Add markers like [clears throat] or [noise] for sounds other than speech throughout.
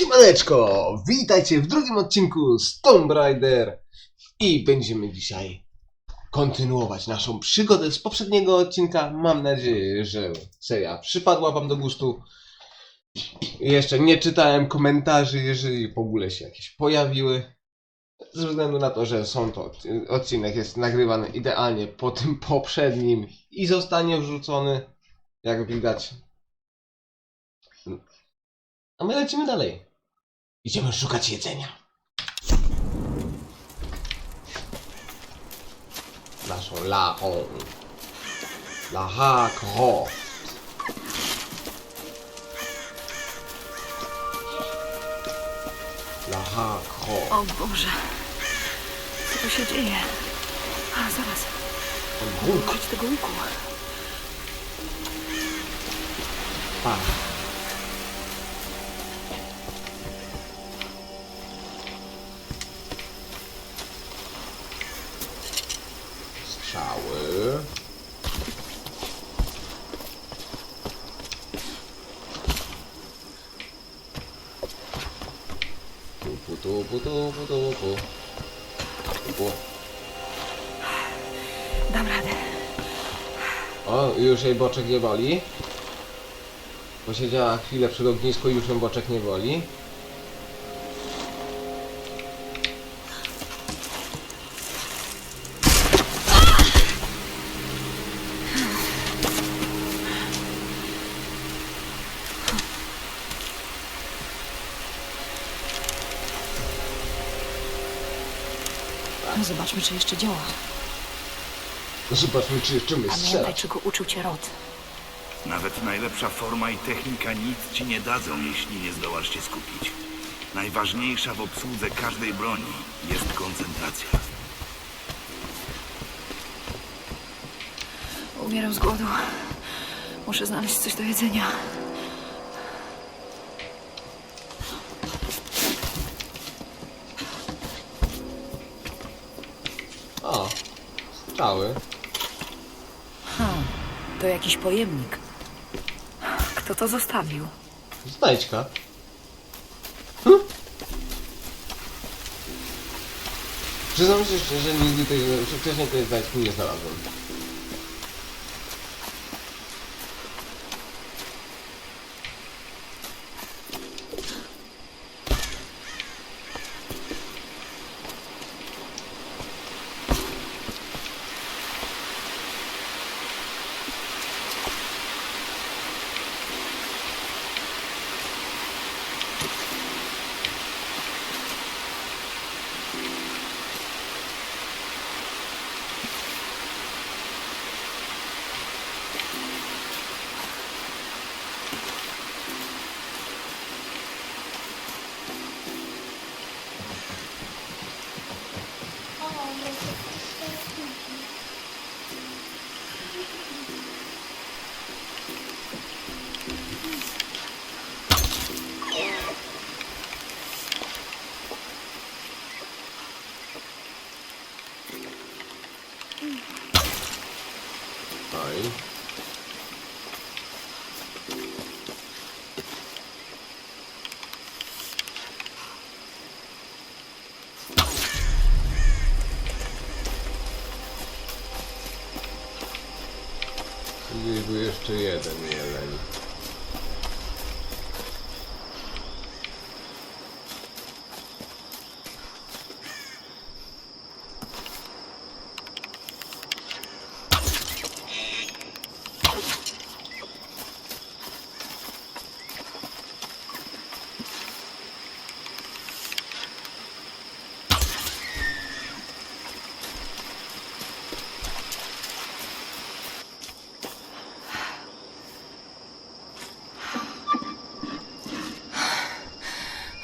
Siemaneczko! Witajcie w drugim odcinku z Tomb i będziemy dzisiaj kontynuować naszą przygodę z poprzedniego odcinka. Mam nadzieję, że seria przypadła wam do gustu. Jeszcze nie czytałem komentarzy, jeżeli w ogóle się jakieś pojawiły. Ze względu na to, że są to odcinek jest nagrywany idealnie po tym [laughs] poprzednim i zostanie wrzucony, jak widać. A my lecimy dalej. Idziemy szukać jedzenia. Naszą lachą. Laha Croft. Laha Croft. O Boże, co tu się dzieje? A zaraz, Bóg. użyć tego łuku. Pa. Strzały. Tupu, tupu, tupu, tupu. Tupu. Dam radę. O, już jej boczek nie boli. Posiedziała chwilę przy ognisku i już ją boczek nie boli. Zobaczmy, czy jeszcze działa. Zobaczmy, czy jeszcze my Pamiętaj, strzelać. czego uczył cię Rod. Nawet najlepsza forma i technika nic ci nie dadzą, jeśli nie zdołasz się skupić. Najważniejsza w obsłudze każdej broni jest koncentracja. Umieram z głodu. Muszę znaleźć coś do jedzenia. Strzały. To jakiś pojemnik. Kto to zostawił? Znajdźka. Hm? Przyznam się szczerze, nigdy tej, że wcześniej tej znajdźki nie znalazłem.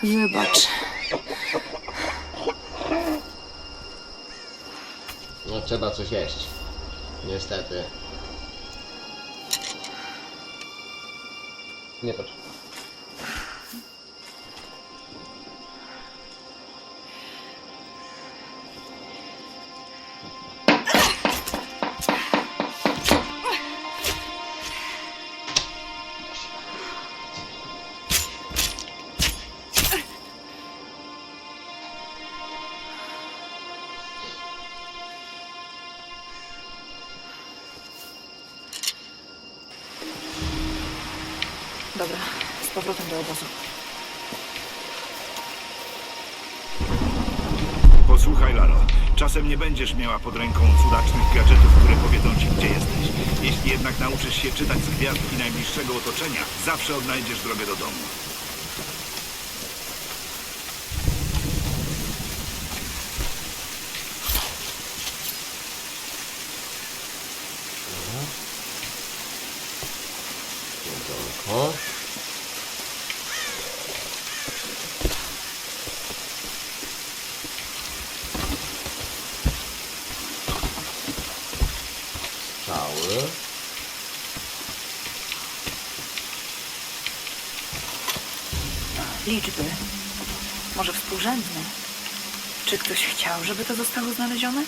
Wybacz. No trzeba coś jeść. Niestety. Nie patrz. Dobra, z powrotem do obozu. Posłuchaj, Laro. Czasem nie będziesz miała pod ręką cudacznych gadżetów, które powiedzą ci, gdzie jesteś. Jeśli jednak nauczysz się czytać z gwiazdki najbliższego otoczenia, zawsze odnajdziesz drogę do domu. Jedzonko. Strzały. Może współrzędne. Czy ktoś chciał, żeby to zostało znalezione?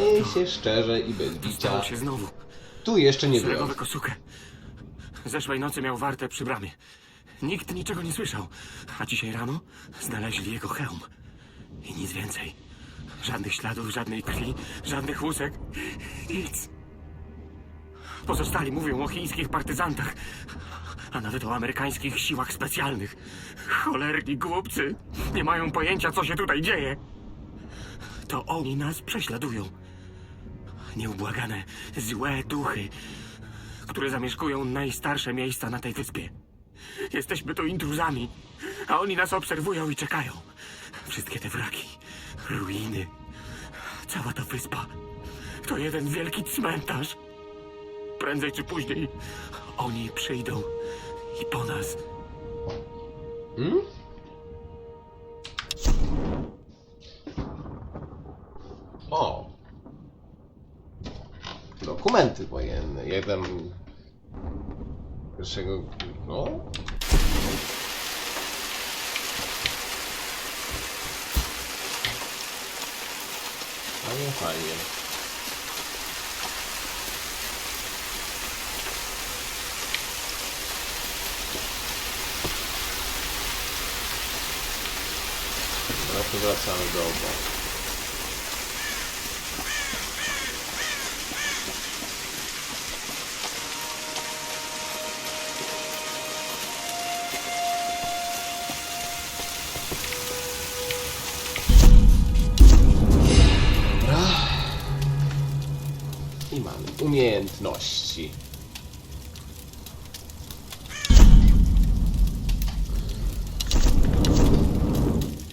Przyznaję się szczerze i bez bicia. Stało się znowu. Tu jeszcze nie byłem. kosukę. Zeszłej nocy miał wartę przy bramie. Nikt niczego nie słyszał. A dzisiaj rano znaleźli jego hełm. I nic więcej. Żadnych śladów, żadnej krwi, żadnych łusek. Nic. Pozostali mówią o chińskich partyzantach, a nawet o amerykańskich siłach specjalnych. Cholerni głupcy. Nie mają pojęcia, co się tutaj dzieje. To oni nas prześladują. Nieubłagane, złe duchy, które zamieszkują najstarsze miejsca na tej wyspie. Jesteśmy tu intruzami, a oni nas obserwują i czekają. Wszystkie te wraki, ruiny, cała ta wyspa to jeden wielki cmentarz. Prędzej czy później oni przyjdą i po nas. Hmm? O! Dokumenty wojenne. Jeden... Pierwszego... No? Fajnie, fajnie. Dobra, to wracamy do obozu. Umiejętności.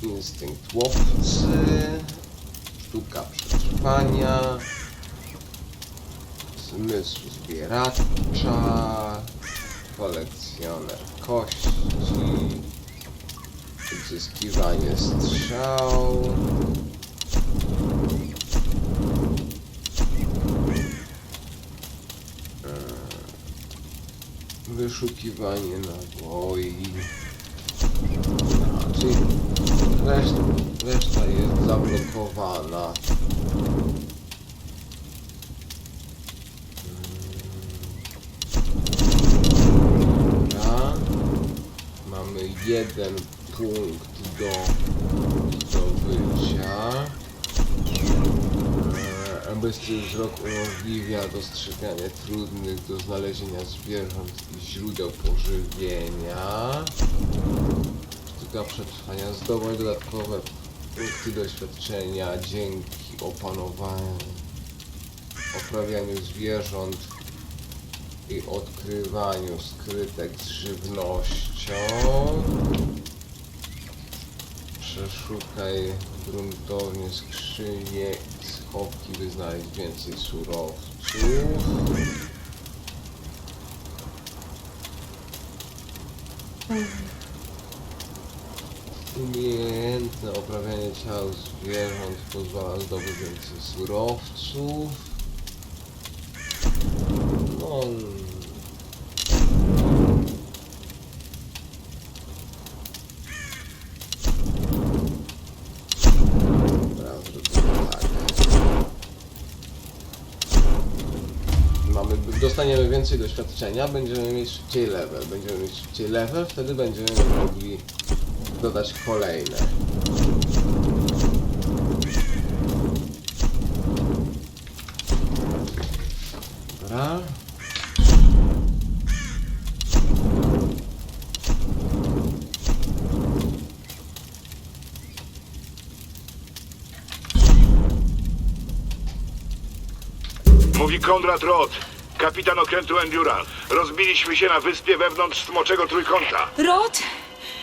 Instynkt łowcy, sztuka przetrwania, zmysł zbieracza, kolekcjoner kości, odzyskiwanie strzał, wyszukiwanie naboi. Czyli reszta, reszta jest zablokowana. Mm. Dobra. Mamy jeden punkt do zdobycia. Bystry wzrok umożliwia dostrzeganie trudnych do znalezienia zwierząt i źródeł pożywienia. Sztuka przetrwania zdobądź dodatkowe punkty doświadczenia dzięki opanowaniu, oprawianiu zwierząt i odkrywaniu skrytek z żywnością. Przeszukaj gruntownie skrzynie i schowki, by znaleźć więcej surowców. Umiejętne oprawianie ciał zwierząt pozwala zdobyć więcej surowców. No. Dobra, zrobimy tak. Mamy, dostaniemy więcej doświadczenia, będziemy mieć szybciej level. Będziemy mieć szybciej level, wtedy będziemy mogli dodać kolejne. Dobra. Mówi Konrad Roth, kapitan okrętu Enduran. Rozbiliśmy się na wyspie wewnątrz Smoczego Trójkąta. Rod,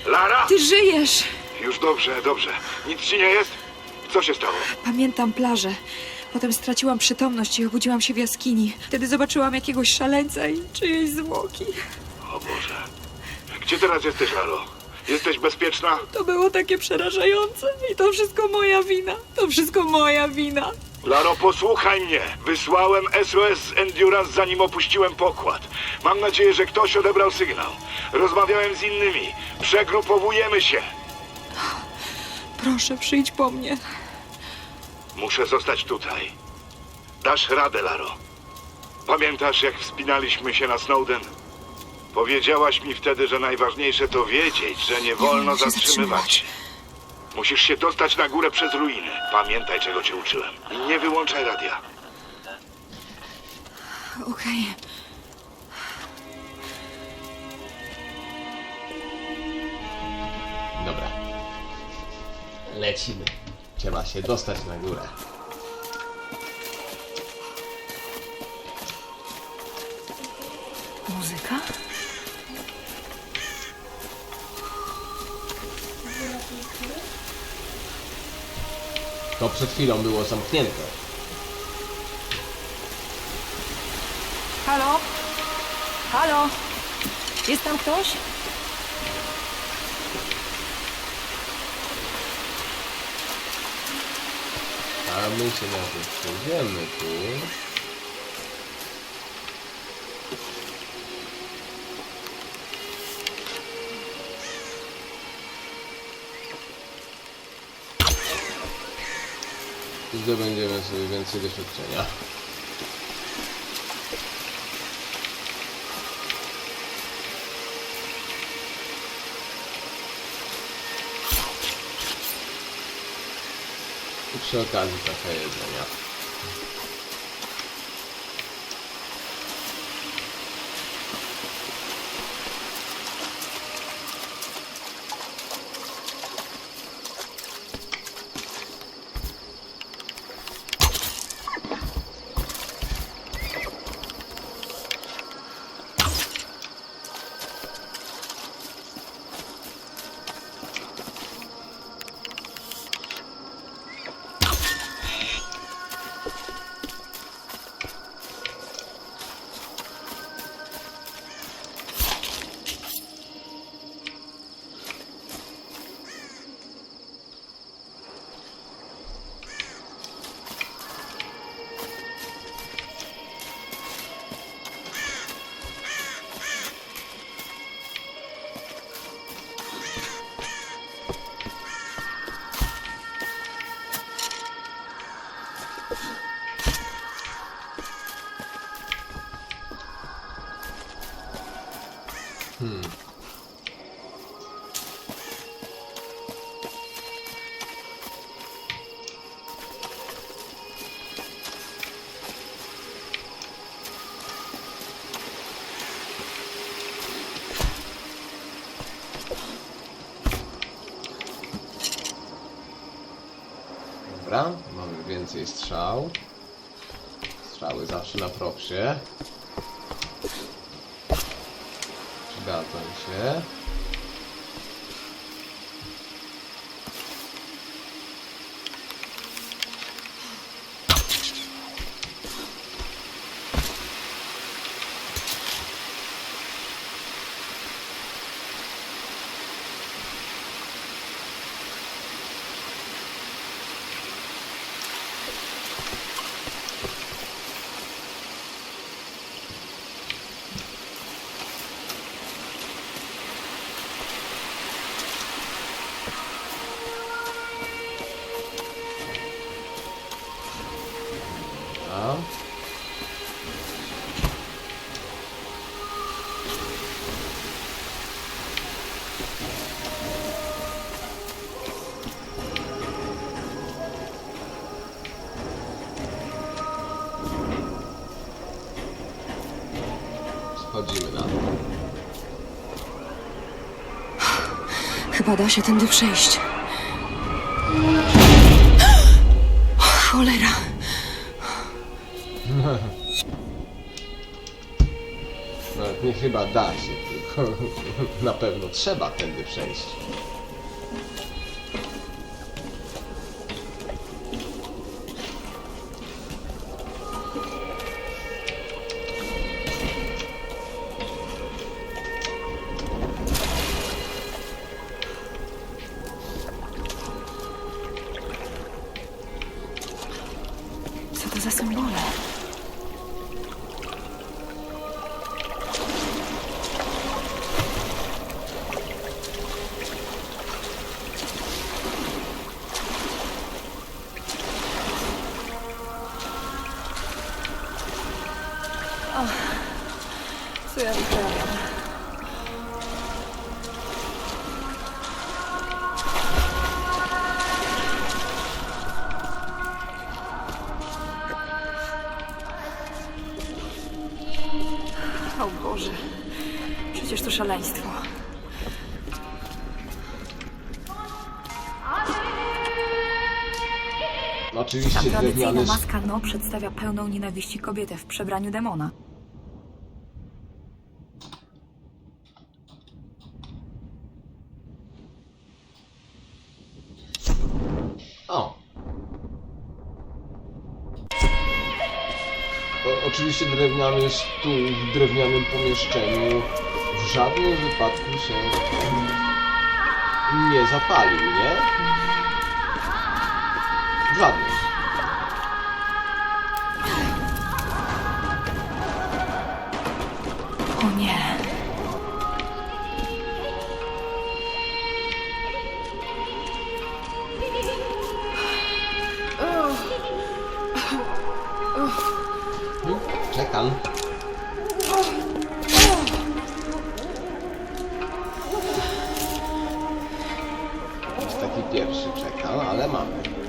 Lara? ty żyjesz! Już dobrze, dobrze. Nic ci nie jest? Co się stało? Pamiętam plażę. Potem straciłam przytomność i obudziłam się w jaskini. Wtedy zobaczyłam jakiegoś szaleńca i czyjeś zwłoki. O Boże. Gdzie teraz jesteś, Laro? Jesteś bezpieczna? To było takie przerażające. I to wszystko moja wina. To wszystko moja wina. Laro, posłuchaj mnie. Wysłałem SOS z Endurance zanim opuściłem pokład. Mam nadzieję, że ktoś odebrał sygnał. Rozmawiałem z innymi. Przegrupowujemy się. Proszę, przyjdź po mnie. Muszę zostać tutaj. Dasz radę, Laro. Pamiętasz, jak wspinaliśmy się na Snowden? Powiedziałaś mi wtedy, że najważniejsze to wiedzieć, że nie wolno wolno się zatrzymywać. Musisz się dostać na górę przez ruiny. Pamiętaj, czego cię uczyłem. I nie wyłączaj radia. Okej. Dobra. Lecimy. Trzeba się dostać na górę. Muzyka? To przed chwilą było zamknięte. Halo? Halo? Jest tam ktoś? A my się na to przejdziemy tu. Zdobędziemy sobie więcej doświadczenia. Przy okazji trochę jedzenia. Dobra, mamy więcej strzał. Strzały zawsze na propsie. Przygadzam się. Da się tędy przejść. Cholera. Nawet nie chyba da się, tylko [laughs] na pewno trzeba tędy przejść. Co to oczywiście Ta tradycyjna drewniany maska No przedstawia pełną nienawiści kobietę w przebraniu demona. O. o. Oczywiście drewniany stół w drewnianym pomieszczeniu w żadnym wypadku się nie zapalił, nie? W żadnym. O nie. Czekam. Jest taki pierwszy czekał, ale mamy.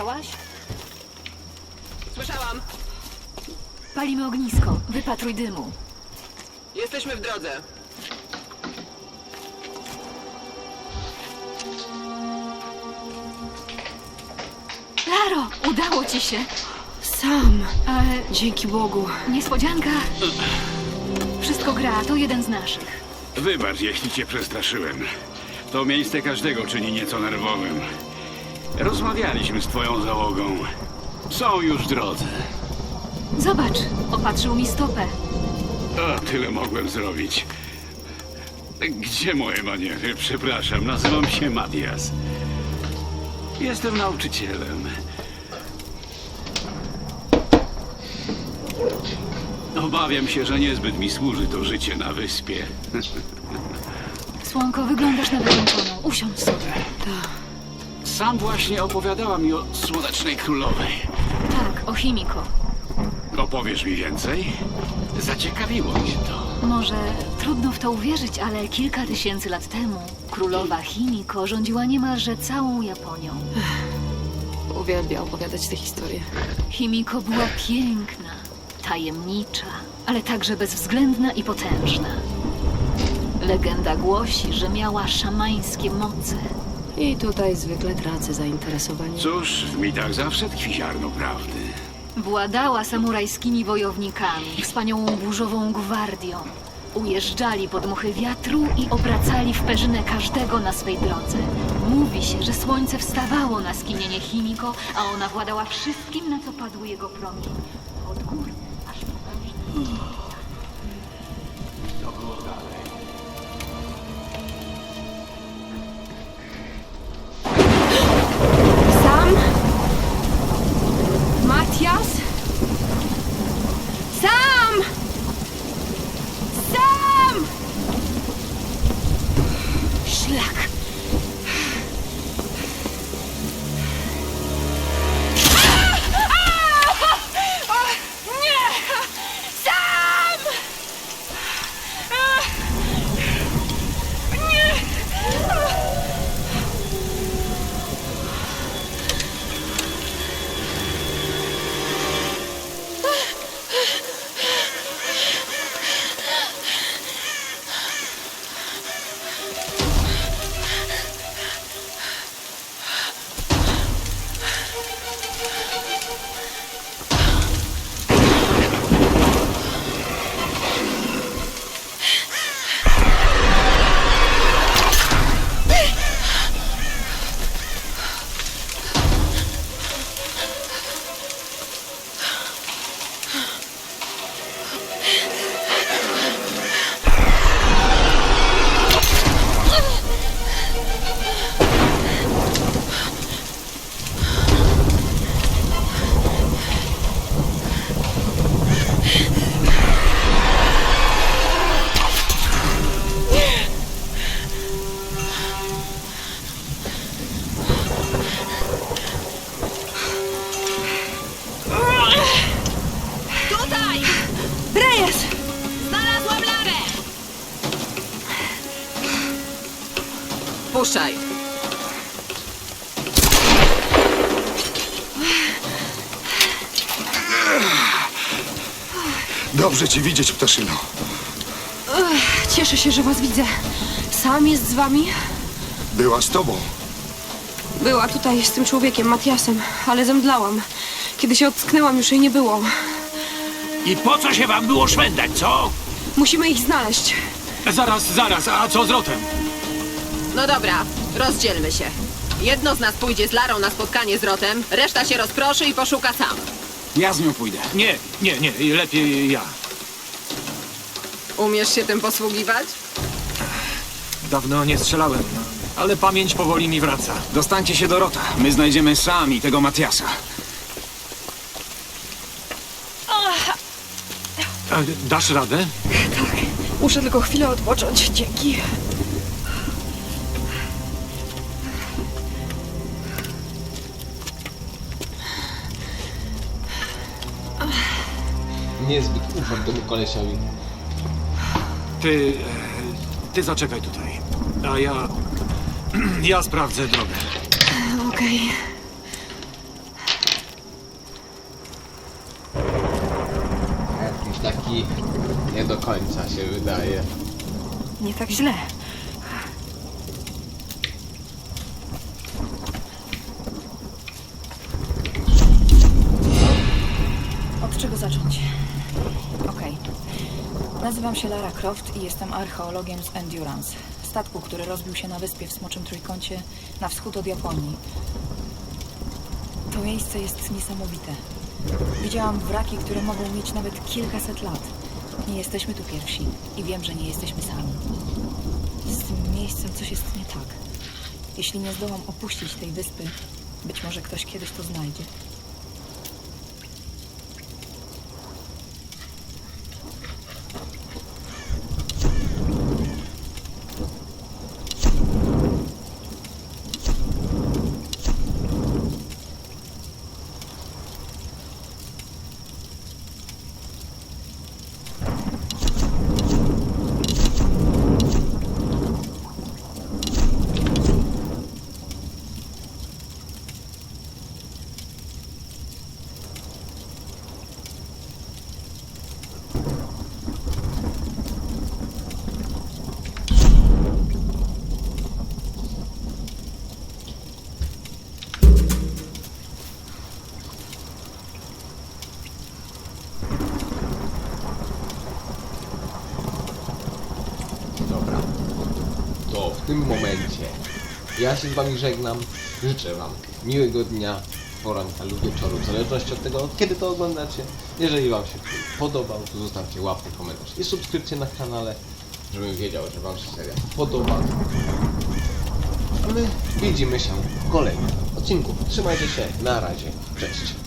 Słyszałaś? Słyszałam. Palimy ognisko. Wypatruj dymu. Jesteśmy w drodze. Laro, udało ci się. Sam. Ale Dzięki Bogu. niespodzianka. Wszystko gra, to jeden z naszych. Wybacz, jeśli cię przestraszyłem. To miejsce każdego czyni nieco nerwowym. Rozmawialiśmy z twoją załogą. Są już w drodze. Zobacz, opatrzył mi stopę. A, tyle mogłem zrobić. Gdzie moje maniery? Przepraszam, nazywam się Matias. Jestem nauczycielem. Obawiam się, że niezbyt mi służy to życie na wyspie. Słonko, wyglądasz na wykończoną. Usiądź sobie. Sam właśnie opowiadała mi o Słonecznej Królowej. Tak, o Chimiko. Opowiesz mi więcej? Zaciekawiło mnie to. Może trudno w to uwierzyć, ale kilka tysięcy lat temu królowa Chimiko rządziła niemalże całą Japonią. Uwielbia opowiadać te historie. Chimiko była piękna, tajemnicza, ale także bezwzględna i potężna. Legenda głosi, że miała szamańskie moce. I tutaj zwykle tracę zainteresowanie. Cóż, w mitach zawsze tkwi ziarno prawdy. Władała samurajskimi wojownikami, wspaniałą burzową gwardią. Ujeżdżali pod muchy wiatru i obracali w perzynę każdego na swej drodze. Mówi się, że słońce wstawało na skinienie Chimiko, a ona władała wszystkim, na co padły jego promienie. Od gór aż po Reyes! Znalazłam Larę! Puszczaj. Dobrze cię widzieć, ptaszyno. Cieszę się, że was widzę. Sam jest z wami? Była z tobą. Była tutaj z tym człowiekiem, Matiasem, ale zemdlałam. Kiedy się ocknęłam, już jej nie było. I po co się wam było szwendać, co? Musimy ich znaleźć. Zaraz, zaraz, a co z Rotem? No dobra, rozdzielmy się. Jedno z nas pójdzie z Larą na spotkanie z Rotem, reszta się rozproszy i poszuka sam. Ja z nią pójdę. Nie, nie, nie, lepiej ja. Umiesz się tym posługiwać? Dawno nie strzelałem, ale pamięć powoli mi wraca. Dostańcie się do Rota. My znajdziemy sami tego Matiasa. Dasz radę? Muszę tylko chwilę odpocząć. Dzięki. Niezbyt ufam temu kolesiowi. Ty, e, ty zaczekaj tutaj, a ja, [clears throat] ja sprawdzę drogę. Okej. walki nie do końca się wydaje. Nie tak źle. Od czego zacząć? Okej. Nazywam się Lara Croft i jestem archeologiem z Endurance. Statku, który rozbił się na wyspie w Smoczym Trójkącie na wschód od Japonii. To miejsce jest niesamowite. Widziałam wraki, które mogą mieć nawet kilkaset lat. Nie jesteśmy tu pierwsi i wiem, że nie jesteśmy sami. Z tym miejscem coś jest nie tak. Jeśli nie zdołam opuścić tej wyspy, być może ktoś kiedyś to znajdzie. Ja się z wami żegnam. Życzę wam miłego dnia, poranka lub wieczoru, w zależności od tego, kiedy to oglądacie. Jeżeli wam się podobał, to zostawcie łapkę, komentarz i subskrypcję na kanale, żebym wiedział, że wam się seria podoba. My widzimy się w kolejnym odcinku. Trzymajcie się, na razie, cześć.